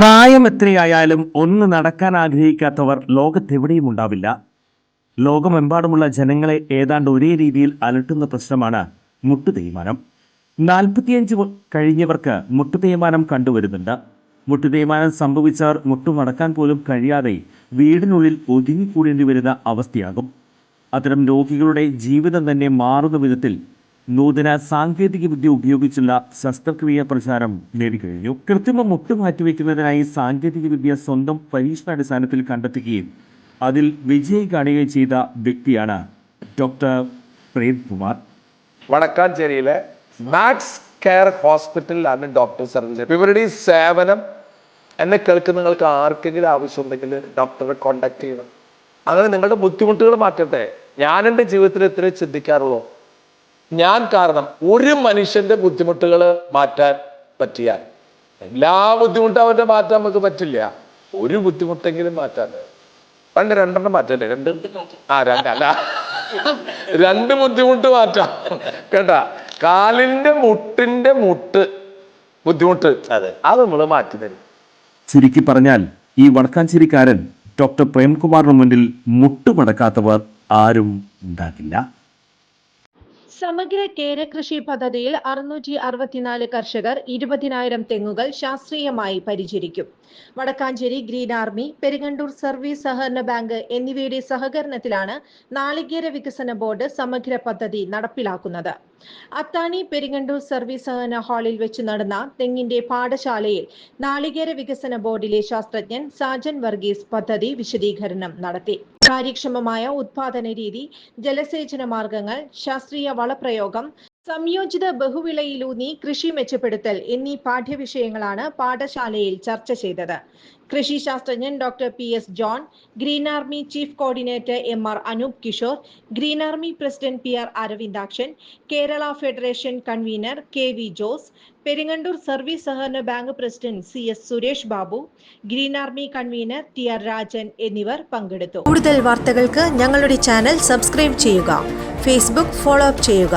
പ്രായം എത്രയായാലും ഒന്ന് നടക്കാൻ ആഗ്രഹിക്കാത്തവർ ലോകത്തെവിടെയും ഉണ്ടാവില്ല. ലോകമെമ്പാടുമുള്ള ജനങ്ങളെ ഏതാണ്ട് ഒരേ രീതിയിൽ അലട്ടുന്ന പ്രശ്നമാണ് മുട്ടു തേയ്മാനം. നാൽപ്പത്തിയഞ്ച് കഴിഞ്ഞവർക്ക് മുട്ടു തേയ്മാനം കണ്ടുവരുന്നുണ്ട്. മുട്ടു തേയ്മാനം സംഭവിച്ചവർ മുട്ടു മടക്കാൻ പോലും കഴിയാതെ വീടിനുള്ളിൽ ഒതുങ്ങിക്കൂടേണ്ടി വരുന്ന അവസ്ഥയാകും. അത്തരം രോഗികളുടെ ജീവിതം തന്നെ മാറുന്ന വിധത്തിൽ നൂതന സാങ്കേതിക വിദ്യ ഉപയോഗിച്ചുള്ള ശസ്ത്രക്രിയ പ്രചാരം നേടിക്കഴിഞ്ഞു. കൃത്രിമ മുട്ട് മാറ്റിവെക്കുന്നതിനായി സാങ്കേതിക വിദ്യ സ്വന്തം പരീക്ഷണാടിസ്ഥാനത്തിൽ കണ്ടെത്തുകയും അതിൽ വിജയി കാണുകയും ചെയ്ത വ്യക്തിയാണ് ഡോക്ടർ പ്രേംകുമാർ വടക്കാഞ്ചേരിയിലെ മാക്സ് കെയർ ഹോസ്പിറ്റലിലാണ് ഡോക്ടർ സർജൻ ഇവരുടെ സേവനം എന്നെ കേൾക്കുന്നവർക്ക് ആർക്കെങ്കിലും ആവശ്യമുണ്ടെങ്കിൽ ഡോക്ടറെ കോണ്ടാക്ട് ചെയ്യണം. അങ്ങനെ നിങ്ങളുടെ ബുദ്ധിമുട്ടുകൾ മാറ്റട്ടെ. ഞാൻ എന്റെ ജീവിതത്തിൽ ഇത്രയും ചിന്തിക്കാറുള്ളൂ. ഞാൻ കാരണം ഒരു മനുഷ്യന്റെ ബുദ്ധിമുട്ടുകൾ മാറ്റാൻ പറ്റിയാൽ എല്ലാ ബുദ്ധിമുട്ടും അവന്റെ മാറ്റാൻ നമുക്ക് പറ്റില്ല. ഒരു ബുദ്ധിമുട്ടെങ്കിലും മാറ്റാൻ. പണ്ട് രണ്ടെണ്ണം മാറ്റല്ലേ? രണ്ട്? ആ രണ്ടല്ല രണ്ട് ബുദ്ധിമുട്ട് മാറ്റാം. കേട്ടാ? കാലിന്റെ മുട്ടിന്റെ മുട്ട് ബുദ്ധിമുട്ട്. അതെ. അത് നമ്മൾ മാറ്റി തരും. ചുരുക്കി പറഞ്ഞാൽ ഈ വടക്കാഞ്ചേരിക്കാരൻ ഡോക്ടർ പ്രേംകുമാറിന് മുന്നിൽ മുട്ടുമടക്കാത്തവർ ആരും ഉണ്ടാകില്ല. സമഗ്ര കേരകൃഷി പദ്ധതിയിൽ അറുന്നൂറ്റി അറുപത്തിനാല് കർഷകർ ഇരുപതിനായിരം തെങ്ങുകൾ ശാസ്ത്രീയമായി പരിചരിക്കും. Vadakkanchery green army Peringandoor service സഹകരണ ബാങ്ക് എന്നിവയുടെ സഹകരണത്തിലാണ് നാളികേര വികസന ബോർഡ് സമഗ്ര പദ്ധതി നടപ്പിലാക്കുന്നത്. അത്താണി പെരിങ്ങണ്ടൂർ സർവീസ് സഹകരണ ഹാളിൽ വെച്ച് നടന്ന തെങ്ങിന്റെ പാഠശാലയിൽ നാളികേര വികസന ബോർഡിലെ ശാസ്ത്രജ്ഞൻ സാജൻ വർഗീസ് പദ്ധതി വിശദീകരണം നടത്തി. കാര്യക്ഷമമായ ഉത്പാദന രീതി ജലസേചന മാർഗങ്ങൾ ശാസ്ത്രീയ വളപ്രയോഗം സംയോജിത ബഹുവിളയിലൂന്നി കൃഷി മെച്ചപ്പെടുത്തൽ എന്നീ പാഠ്യവിഷയങ്ങളാണ് പാഠശാലയിൽ ചർച്ച ചെയ്തത്. കൃഷി ശാസ്ത്രജ്ഞൻ doctor P S John green army chief coordinator M R Anoop Kishore green army president P R Aravindakshan Kerala federation convener K V Jose Peringandoor service സഹകരണ bank president C S Suresh Babu green army convener T R Rajan എന്നിവർ പങ്കെടുത്തു. കൂടുതൽ വാർത്തകൾക്ക് ഞങ്ങളുടെ channel subscribe ചെയ്യുക Facebook follow up ചെയ്യുക.